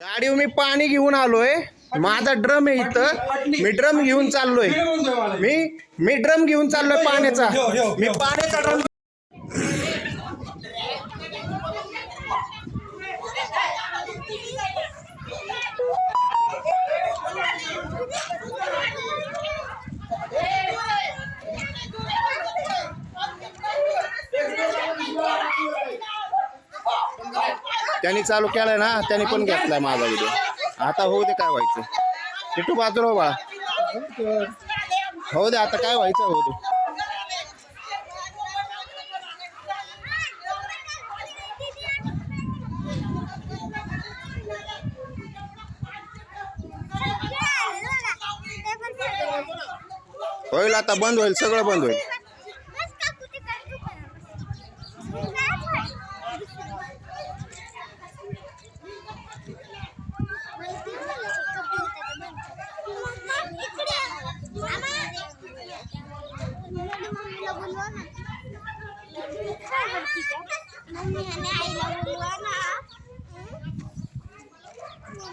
गाडी मी पाणी घेऊन आलोय. माझा ड्रम आहे इथं. मी ड्रम घेऊन चाललोय. मी मी ड्रम घेऊन चाललोय पाण्याचा. मी पाण्याचा ड्रम त्यांनी चालू केलाय ना त्यांनी पण घेतलाय माझा व्हिडिओ आता होऊ दे काय व्हायचं. किटू बाजूला हो बाळा हो दे आता काय व्हायचं होऊ दे. होईल आता बंद होईल सगळं बंद होईल मम्मी आणि आईला बोलवा ना मम्मी आणि आईला बोलवा ना मम्मा आई मम्मा इकडे आई पण इकडे सड्डो घेऊन ये.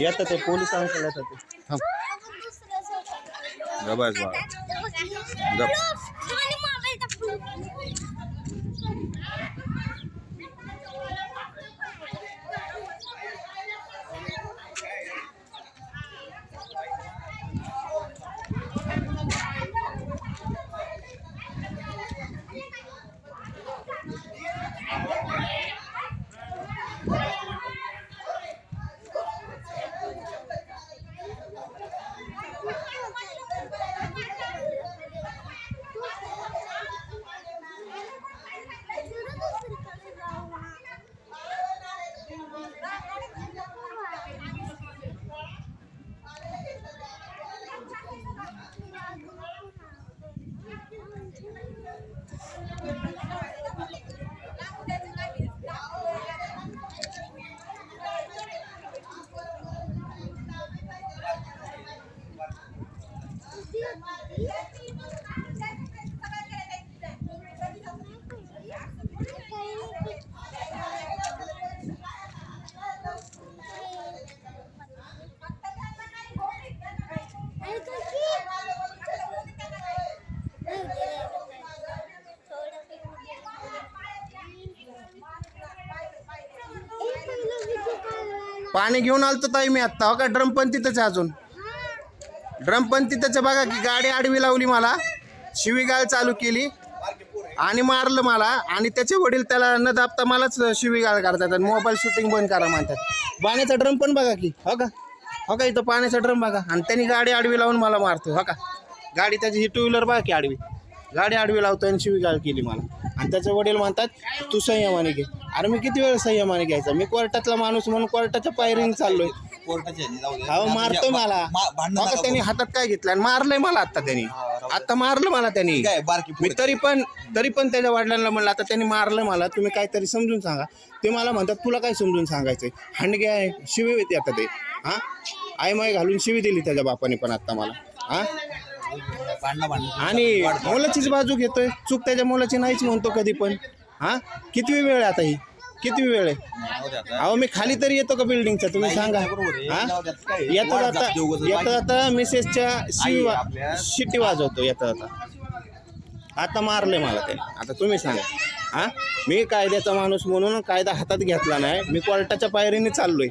येतं ते पोलीस अंकल येतात ते थांब. गबस बाळा गप. Yeah. पाणी घेऊन आलतो ताई मी आत्ता. हो का? ड्रम पण तिथंच आहे अजून. ड्रम पण तिथंच बघा की गाडी आडवी लावली मला. शिवीगाळ चालू केली आणि मारलं मला. आणि त्याचे वडील त्याला न दाबता मलाच शिवीगाळ करतात आणि मोबाईल शूटिंग बंद करा म्हणतात. पाण्याचा ड्रम पण बघा की. हो का? हो का? इथं पाण्याचा ड्रम बघा. आणि त्यांनी गाडी आडवी लावून मला मारतो हो का? गाडी त्याची ही टू व्हीलर बघा की आडवी. गाडी आडवी लावतो आणि शिवीगाळ केली मला. आणि त्याचे वडील म्हणतात तू संयमाने घे. अरे मी किती वेळ संयमाने घ्यायचा? मी कोर्टातला माणूस म्हणून कोर्टाच्या पायरीने चाललोय. जाऊ दे. अहो मारतो मला. मा- भांडणं हो का नका त्यांनी करू. हातात काय घेतलं? आणि मारलंय मला आता त्यांनी. आता मारलं मला त्यांनी. काय बारकी मी पोरं. तरी पण तरी पण त्याच्या वडिलांना म्हणलं आता त्यांनी मारलं मला तुम्ही काहीतरी समजून सांगा. ते मला म्हणतात तुला काय समजून सांगायचंय? हांडगे आहे शिवी येते आता ते. हा? आई माय घालून शिवी दिली त्याच्या बापाने पण आता मला. हा? भांडणं भांडणं. आणि मुलाचीच बाजू घेतोय. चूक त्याच्या मुलाची नाहीच म्हणतो कधी पण. हा? किती वेळ आहे आता ही? किती वेळ आहे. अहो मी खाली तरी येतो का बिल्डिंगच्या तुम्ही सांगा. हा? येतो आता. जाते. येतो आता मिसेसच्या शिवी वा- शिट्टी वाजवतो येतो आता. आता मारले मला ते. आता तुम्ही सांगा. हा? मी कायद्याचा माणूस म्हणून कायदा हातात घेतला नाही. मी कोर्टाच्या पायरीने चाललोय.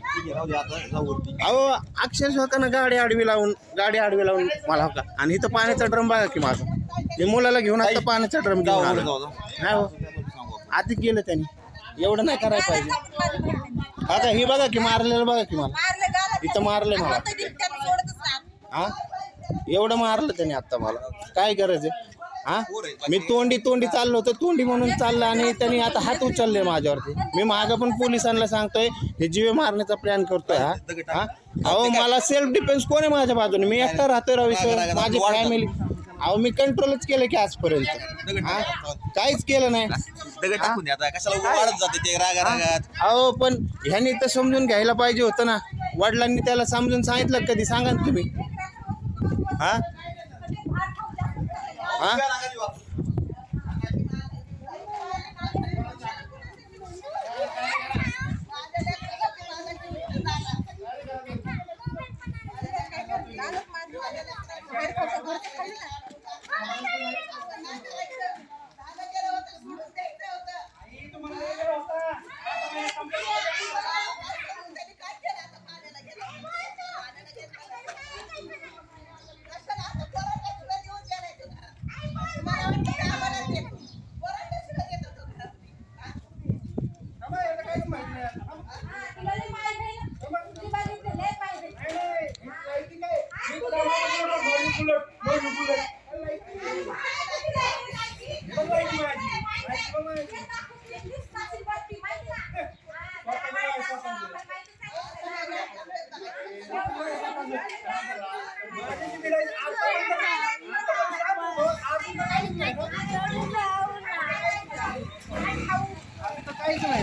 अहो अक्षरशः का ना गाडी आडवी लावून गाडी आडवी लावून मला का आणि इथं पाण्याचा ड्रम बघा की माझा. मी मुलाला घेऊन आता पाण्याचा ड्रम घेऊन आलो. नाही हो. आधी केलं त्यांनी. एवढं नाही करायला पाहिजे. आता ही बघा की मारलेलं बघा की मला. इथं मारलंय मला. हा? एवढं मारलं त्याने आता मला. काय गरज आहे हा? मी तोंडी तोंडी चाललो होतो. तोंडी म्हणून चाललं आणि त्यांनी आता हात उचलले माझ्यावरती. मी मागं पण पोलिसांना सांगतोय हे जीवे मारण्याचा प्लॅन करतोय हा? हा? अहो मला सेल्फ डिफेन्स कोण आहे माझ्या बाजूने? मी एकटा राहतोय रविश्वर माझी फॅमिली अहो मी कंट्रोलच केलं की आजपर्यंत. हा? काहीच केलं नाही. दगड टाकून द्या आता कशाला वाढत जाते ते रागा रागात अहो पण ह्यानी तर समजून घ्यायला पाहिजे होतं ना. वडिलांनी त्याला समजून सांगितलं कधी सांगा ना तुम्ही? हा? हा? काहीच नाही